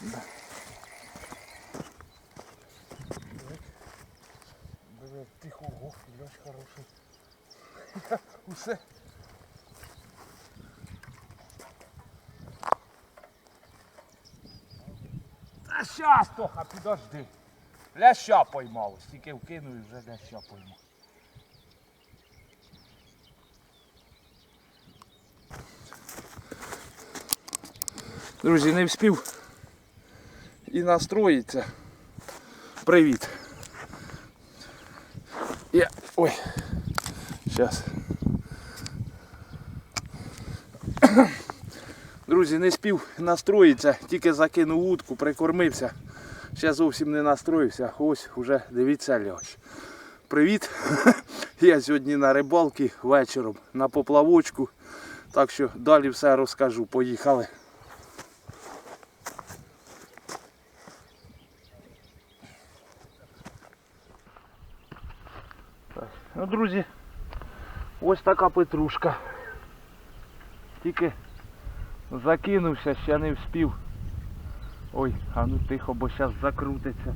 Диви, тихо, ого, ляж хороший. Усе. Та щас, Тоха, підожди. Ляща поймав, стільки вкинув і вже ляща поймав. Друзі, не вспів і настроїться. Привіт. Я... Ой. Зараз. Друзі, не спів настроїться, тільки закинув утку, прикормився. Ще зовсім не настроївся. Ось уже дивіться ляж. Привіт! Я сьогодні на рибалці вечором на поплавочку. Так що далі все розкажу. Поїхали. Друзі, ось така петрушка. Тільки закинувся, ще не вспів. Ой, а ну тихо, бо зараз закрутиться.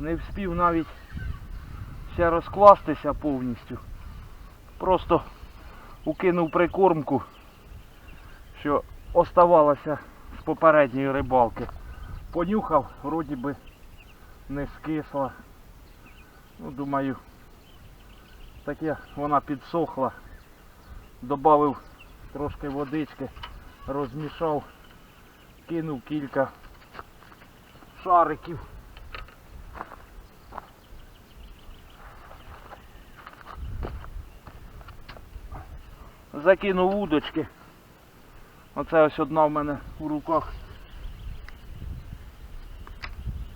Не вспів навіть ще розкластися повністю. Просто укинув прикормку, що оставалося з попередньої рибалки. Понюхав, вроді би не скисла. Ну, думаю, таке вона підсохла. Добавив трошки водички, розмішав, кинув кілька шариків. Закинув удочки. Оце ось одна в мене у руках.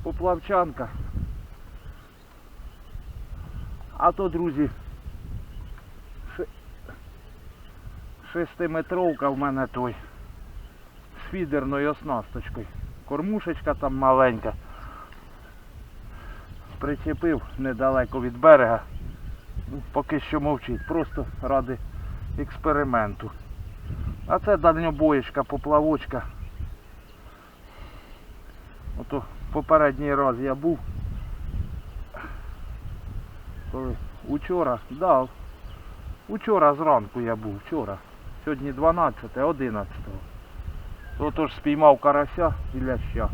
Поплавчанка. А то, друзі, шестиметровка в мене той з фідерною оснасточкою. Кормушечка там маленька. Причепив недалеко від берега. Ну, Поки що мовчить, просто ради експерименту. А це дальнобоєчка, поплавочка. Ото попередній раз я був. Коли учора, да, учора зранку я був, вчора. Сьогодні 12, 11. Отож спіймав карася і ляща.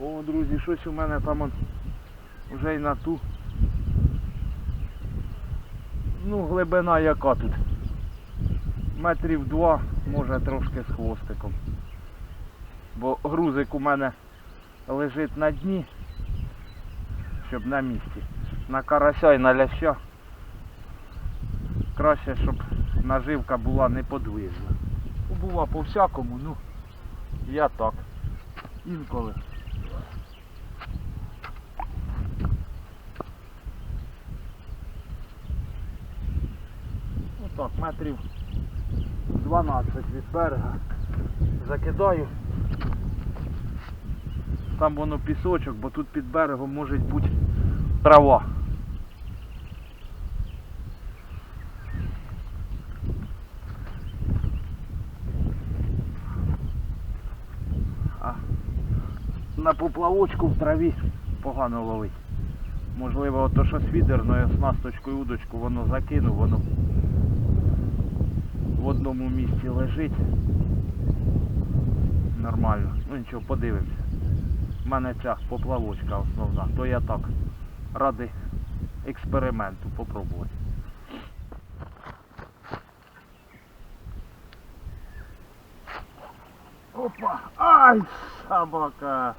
О, друзі, щось у мене там вже й на ту. Ну, глибина яка тут. Метрів два, може трошки з хвостиком. Бо грузик у мене лежить на дні щоб на місці. На карася і на ляща. Краще, щоб наживка була неподвижна. Ну, Бува по всякому, ну я так. Інколи. Отак, метрів 12 від берега. Закидаю. Там воно пісочок, бо тут під берегом може бути трава. А на поплавочку в траві погано ловить. Можливо, ото що з фідерною оснасточкою удочку воно закинув, воно в одному місці лежить. Нормально. Ну нічого, подивимося. У мене ця поплавочка основна, то я так ради експерименту попробувати. Опа! Ай, собака!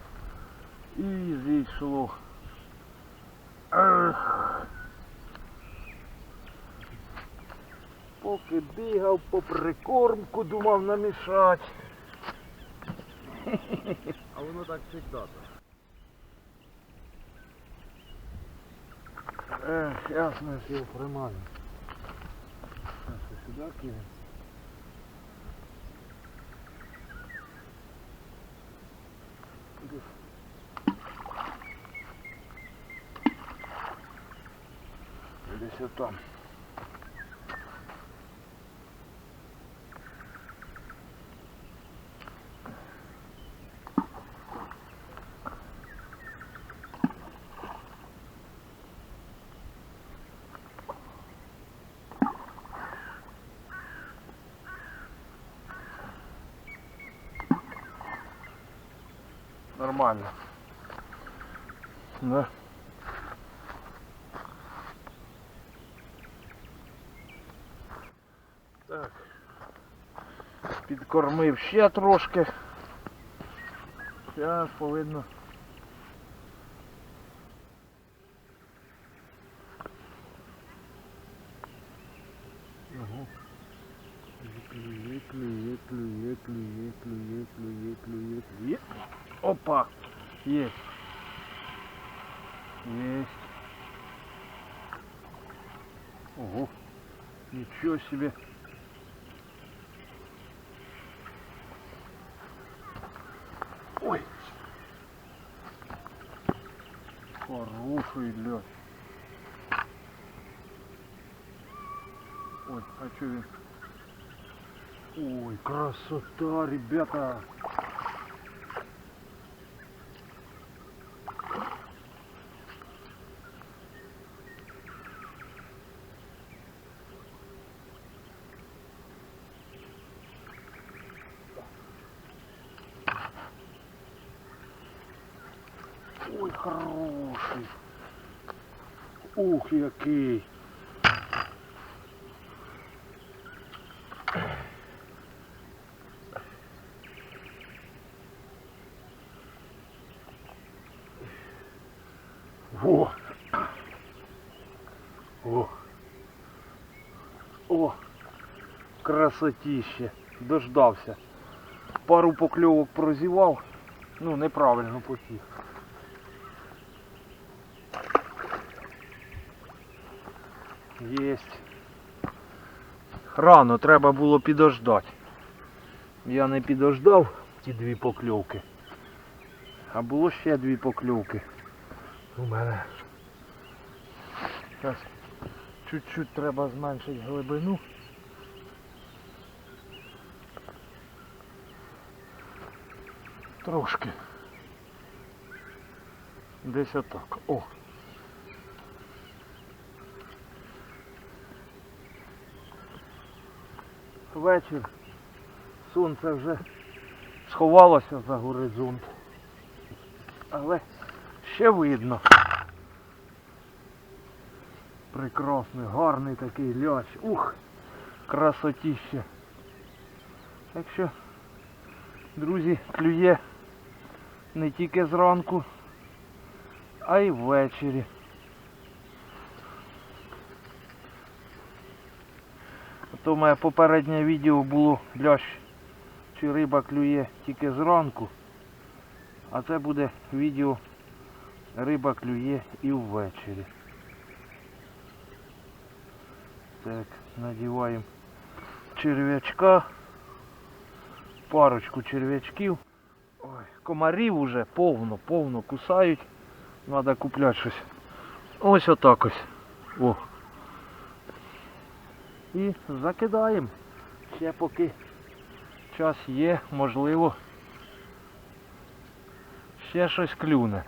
І зійшло. Ех. Поки бігав по прикормку, думав намішати. А воно так завжди. Ех, ясно, я його приманю. Сейчас сюда все там. Нормально. Да. Підкормив ще трошки. Зараз повинно. Ага. Клює, клює, клює, клює, клює, клює, клює, клює. Опа! Есть. Есть. Ого. Ничего себе. Хороший лед. Ой, а він? Ой, красота, ребята. Ой, хороший. Ух, який. Во. О. О. Красотіще. Дождався. Пару покльовок прозівав. Ну, неправильно потік. Єсть. Рано треба було підождати. Я не підождав ті дві покльовки. А було ще дві покльовки. У мене. Зараз чуть-чуть треба зменшити глибину. Трошки. Десь отак. О. Вечір. Сонце вже сховалося за горизонт. Але ще видно. Прекрасний, гарний такий лящ. Ух, красотіще. Так що, друзі, клює не тільки зранку, а й ввечері. То моє попереднє відео було лящ чи риба клює тільки зранку. А це буде відео риба клює і ввечері. Так, надіваємо черв'ячка. Парочку черв'ячків. Ой, комарів уже повно, повно кусають. Треба купляти щось. Ось отак ось. О. І закидаємо. Ще поки час є, можливо. Ще щось клюне.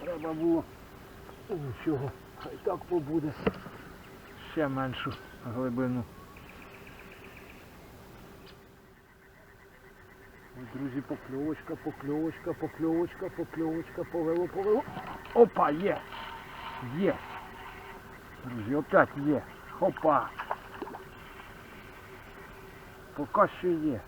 Треба було нічого, хай так побуде. Ще меншу глибину. Друзі, покльовочка, покльовочка, покльовочка, покльовочка, повело, повело. Опа, є! Є! Друзі, опять є. Опа! Поки що є.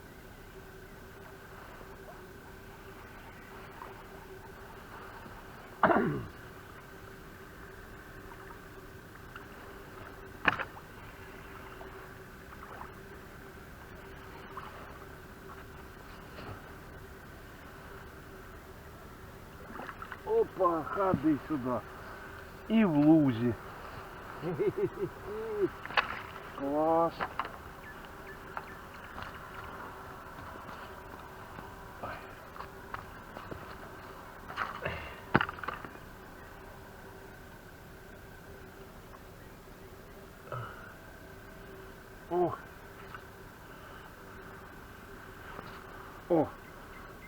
Опа, ходи сюди. І в лузі. Клас. О. О,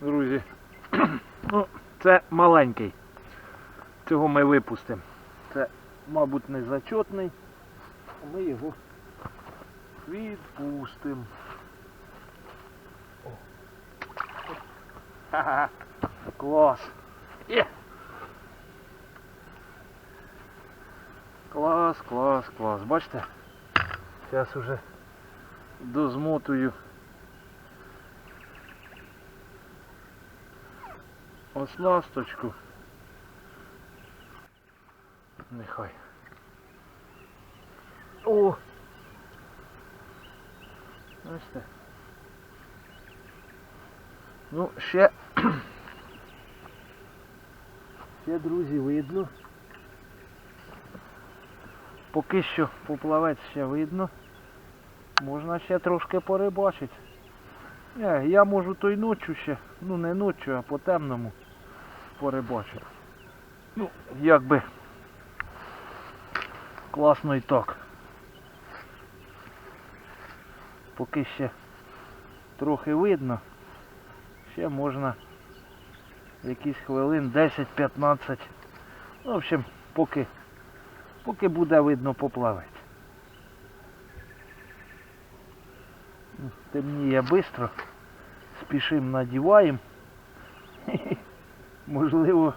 друзі, ну, це маленький. Цього ми випустимо. Це, мабуть, не зачетний. Ми його відпустимо. Ха-ха. Клас. Є. Клас, клас, клас. Бачите? Зараз уже дозмотую. Оснасточку. Нехай. О! Бачите? Ну, ще. Ще, друзі, видно. Поки що поплавець ще видно. Можна ще трошки порибачити. Не, я можу той ночі ще, ну не ночі, а по темному порибачити. Ну, якби класно і так. Поки ще трохи видно, ще можна якісь хвилин 10-15. В общем, поки, поки буде видно поплавець. Ну, Темніє швидко. Спішим надіваємо. Можливо.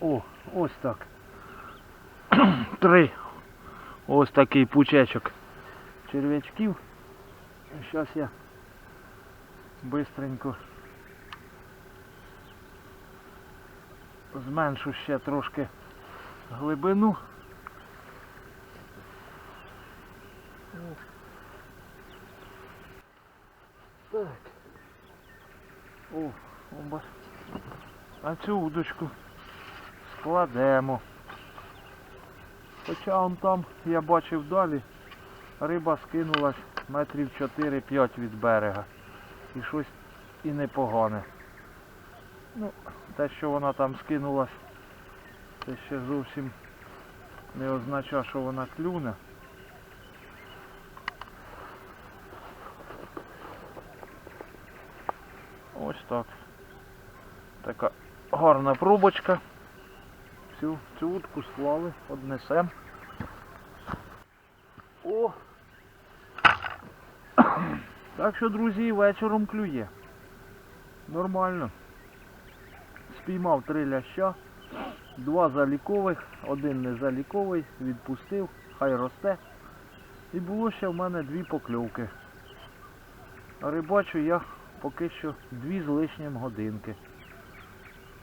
О, ось так. Три. Ось такий пучечок черв'ячків. Зараз я бистренько зменшу ще трошки глибину. Так. О, оба. А цю удочку складемо. Хоча он там, я бачив далі, риба скинулась метрів 4-5 від берега. І щось і непогане. Ну, те, що вона там скинулась, це ще зовсім не означає, що вона клюне. Ось так. Така гарна пробочка. Всю цю утку склали, однесем. О! Так що, друзі, вечором клює. Нормально. Спіймав три ляща, два залікових, один не заліковий, відпустив, хай росте. І було ще в мене дві покльовки. Рибачу я поки що дві з лишнім годинки.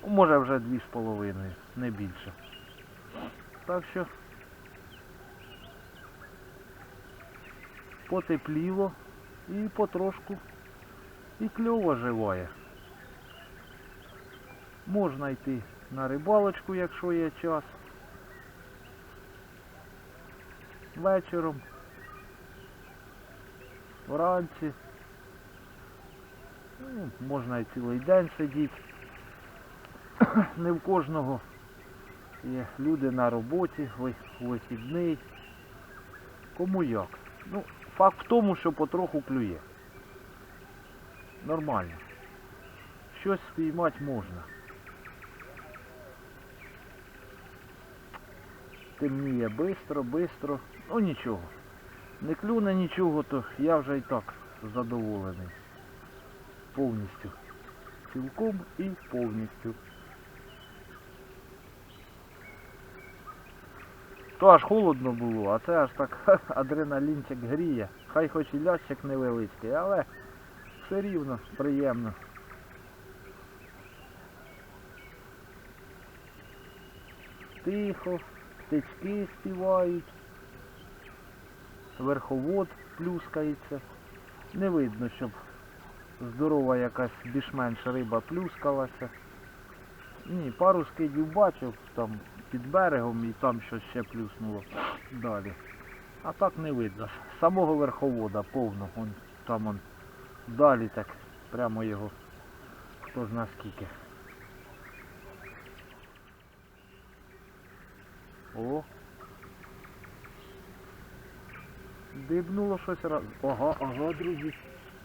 Може вже дві з половиною, не більше. Так що потепліло і потрошку і кльово живає. Можна йти на рибалочку, якщо є час. Вечором. Вранці. Ну, можна і цілий день сидіти. Не в кожного є люди на роботі, вихідний. Кому як. Ну, факт в тому, що потроху клює. Нормально. Щось спіймати можна. Темніє бистро, бистро. Ну нічого. Не клюне нічого, то я вже і так задоволений. Повністю. Цілком і повністю. То аж холодно було, а це аж так адреналінчик гріє. Хай хоч і лящик невеличкий, але все рівно приємно. Тихо, птички співають, верховод плюскається. Не видно, щоб здорова якась більш-менш риба плюскалася. Ні, пару скидів бачив там під берегом і там щось ще плюснуло далі. А так не видно. Самого верховода повно. Вон, там он далі так прямо його хто зна скільки. О. Дибнуло щось раз. Ага, ага, друзі.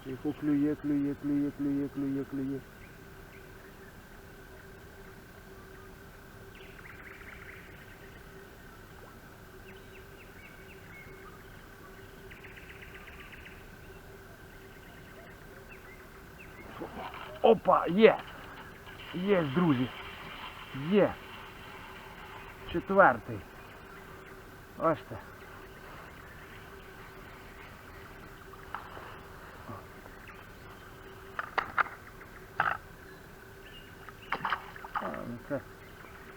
Тихо клює, клює, клює, клює, клює, клює. Опа, є! Є, друзі. Є. Четвертий. Бачите. А, ну Це,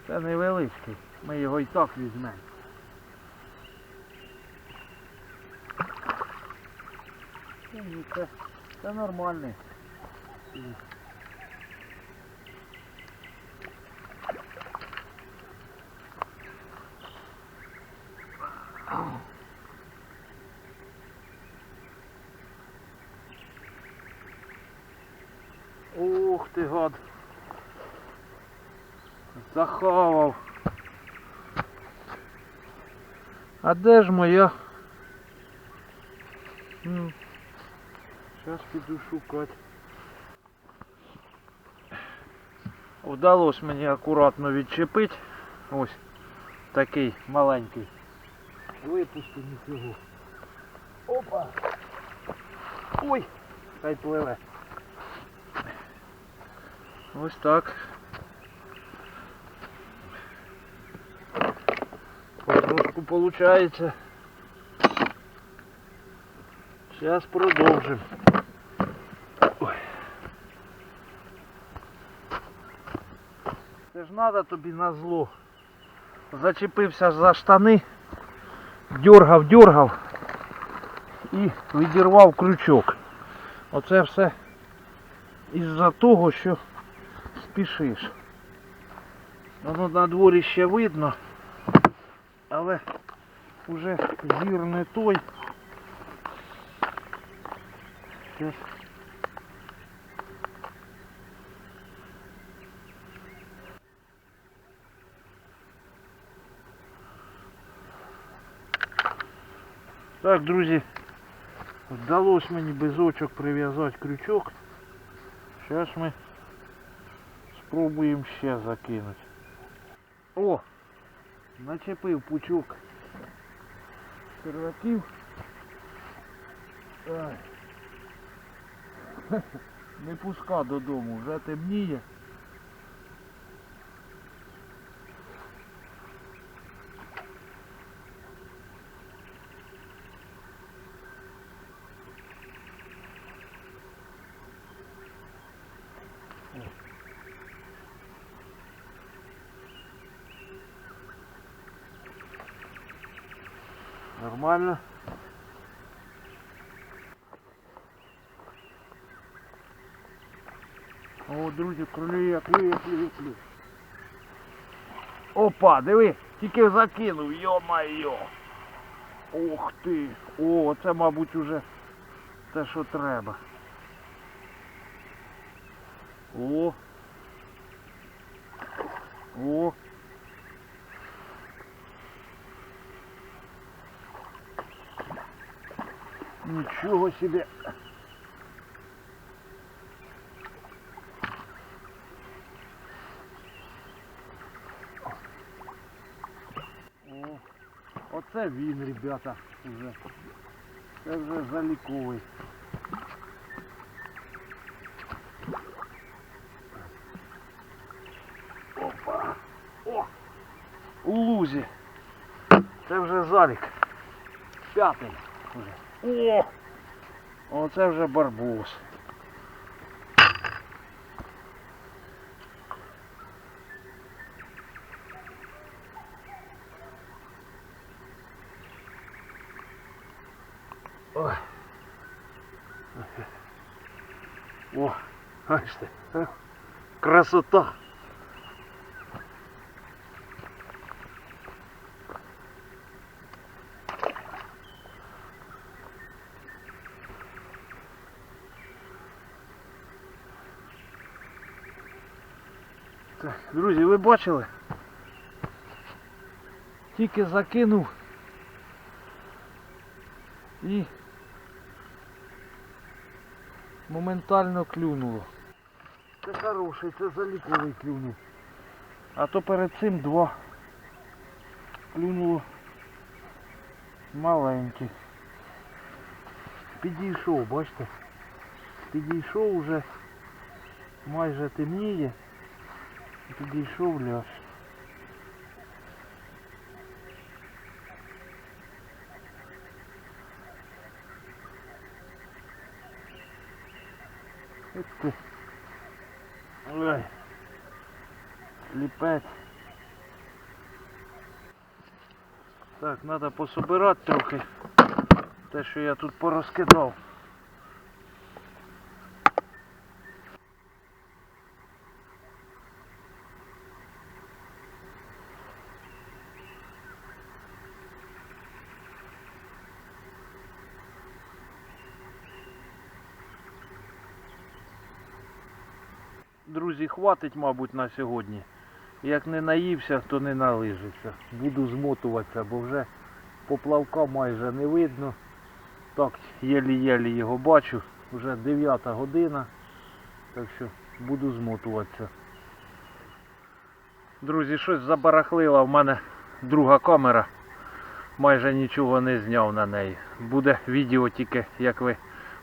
це невеличкий. Ми його і так візьмемо. Це, це нормальний. Ух ти гад. Захавав. А де ж моя? Зараз піду шукати. Вдалося мені акуратно відчепити. Ось такий маленький. Випусти нічого. Опа! Ой! Хай пливе. Ось так. Потрошку получається. Зараз продовжимо. Це ж треба тобі на зло. Зачепився за штани, дергав, дергав і відірвав крючок. Оце все із-за того, що спішиш. Воно на дворі ще видно, але вже зір не той. Щас. Так, друзі, вдалося мені без очок прив'язати крючок. Зараз ми спробуємо ще закинути. О! Начепив пучок черваків. Не пуска додому, вже темніє. Нормально. О, друзі, клює, клює, клює, клює. Опа, диви, тільки закинув, йо-майо. Ух ти. О, це, мабуть, уже те, що треба. О. Нічого себе. О, оце він, ребята, вже. Це вже заліковий. Опа! О! У лузі. Це вже залік. П'ятий вже. О! Оце вже барбос. Ой. О, бачите, красота. Так, друзі, ви бачили? Тільки закинув і Моментально клюнуло. Це хороший, це заліковий клюнув. А то перед цим два клюнуло маленьких. Підійшов, бачите? Підійшов уже майже темніє. І Підійшов ляж. Ось ти. Ой. Сліпець. Так, треба пособирати трохи. Те, що я тут порозкидав. Друзі, хватить, мабуть, на сьогодні. Як не наївся, то не налижиться. Буду змотуватися, бо вже поплавка майже не видно. Так, єлі-єлі його бачу. Вже 9 година. Так що буду змотуватися. Друзі, щось забарахлила в мене друга камера. Майже нічого не зняв на неї. Буде відео тільки, як ви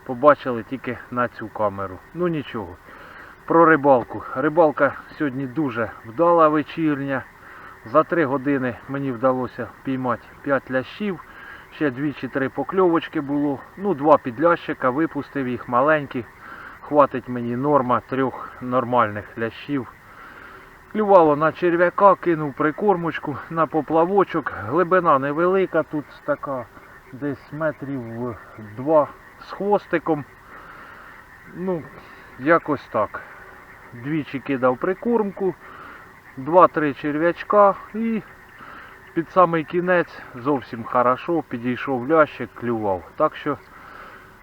побачили, тільки на цю камеру. Ну нічого. Про рибалку. Рибалка сьогодні дуже вдала вечірня. За три години мені вдалося піймати 5 лящів. Ще дві чи три покльовочки було. Ну, два підлящика, випустив їх маленькі. Хватить мені норма трьох нормальних лящів. Клювало на черв'яка, кинув прикормочку на поплавочок. Глибина невелика, тут така десь метрів два з хвостиком. Ну, якось так. Двічі кидав прикормку, два-три черв'ячка і під самий кінець зовсім хорошо підійшов лящик, клював. Так що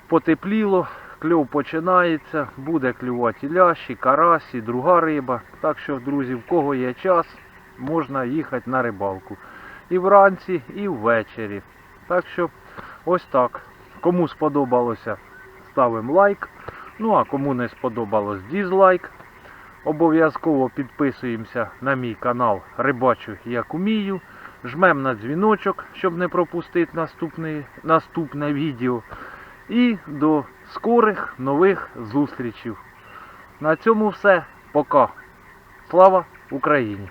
потепліло, кльов починається, буде клювати і лящ, і карась, і друга риба. Так що, друзі, в кого є час, можна їхати на рибалку. І вранці, і ввечері. Так що ось так. Кому сподобалося, ставимо лайк. Ну а кому не сподобалось дізлайк. Обов'язково підписуємося на мій канал Рибачу як умію. Жмемо на дзвіночок, щоб не пропустити наступне, наступне відео. І до скорих нових зустрічей. На цьому все. Пока. Слава Україні!